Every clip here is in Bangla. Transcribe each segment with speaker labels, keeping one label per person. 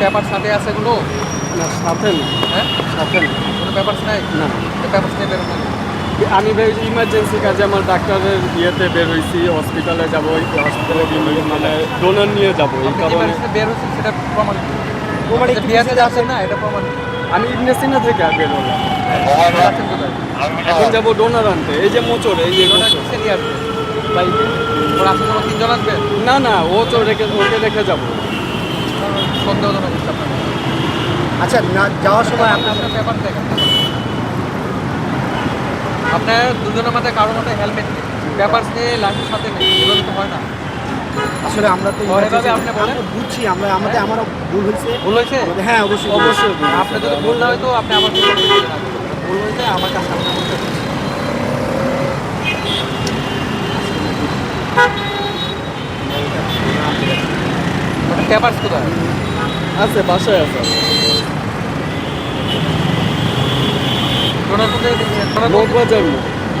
Speaker 1: পেপার সাথে আছে এগুলো
Speaker 2: না সাথে না।
Speaker 1: হ্যাঁ?
Speaker 2: সাথে না।
Speaker 1: কোনো পেপার নাই?
Speaker 2: না।
Speaker 1: পেপার নিয়ে বেরোনো
Speaker 2: আমি ভেবেছি ইমার্জেন্সি কাজে আমার ডাক্তারের ইয়েতে বের হয়েছি হসপিটালে যাব হসপিটালে মানে ডোনার নিয়ে যাব এই
Speaker 1: আপনি
Speaker 2: কারণে।
Speaker 1: বের সেটা প্রমাণ
Speaker 2: প্রমাণিত
Speaker 1: যে বিয়াতে যাচ্ছেন না এটা প্রমাণ
Speaker 2: আমি ইগনেসিনা থেকে বের হলাম। এখন যাব ডোনার আনতে। এই যে মোচর এই যে
Speaker 1: আসবে?
Speaker 2: না না ও তো রেখে ওকে রেখে যাব।
Speaker 1: সন্দেহজনক আপনার
Speaker 3: আচ্ছা না যাওয়ার সময়
Speaker 1: আপনি আপনার পেপার দেখেন। আপনার দুজনের মাথায় কারোর মাথায় হেলমেট নেই। পেপার নিয়ে লাইসেন্স সাথে নেই এগুলো তো হয় না।
Speaker 3: আসলে আমরা তো বুঝছি আমরা আমাদের আমারও ভুল হয়েছে।
Speaker 1: ভুল হয়েছে?
Speaker 3: হ্যাঁ অবশ্যই
Speaker 2: অবশ্যই
Speaker 1: আপনি যদি ভুল না হয়তো আপনি আমার ভুল হয়েছে আমার আপনার। ওটা কোথায়?
Speaker 2: আছে বাসায় আছে। বাজার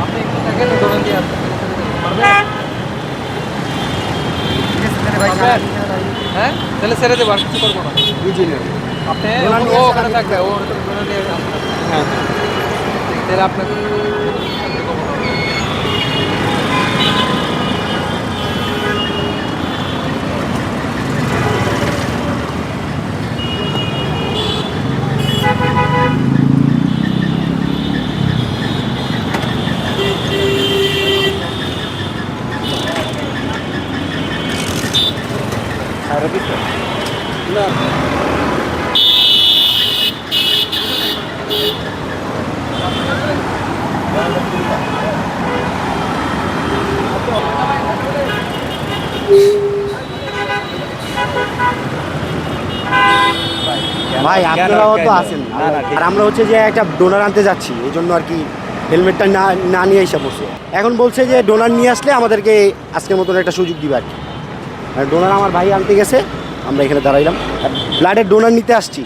Speaker 1: আপনি একটু দেখেন ডোনার দিয়ে আসবেন পারবেন? পারবেন? হ্যাঁ? তাহলে ছেড়ে দেবো আর কিছু করব না।
Speaker 2: বুঝি না।
Speaker 1: আপনি ও ওখানে থাকবে ও ডোনার দিয়ে আসবে।
Speaker 2: হ্যাঁ।
Speaker 1: তাহলে আপনাকে
Speaker 2: না
Speaker 3: ভাই আপনারাও তো আসেন আর আমরা হচ্ছে যে একটা ডোনার আনতে যাচ্ছি এই জন্য আর কি হেলমেটটা না না নিয়ে এসে পড়ছে এখন বলছে যে ডোনার নিয়ে আসলে আমাদেরকে আজকের মতন একটা সুযোগ দিবে আর কি। ডোনার আমার ভাই আনতে গেছে আমরা এখানে দাঁড়াইলাম। ব্লাডের ডোনার নিতে আসছি।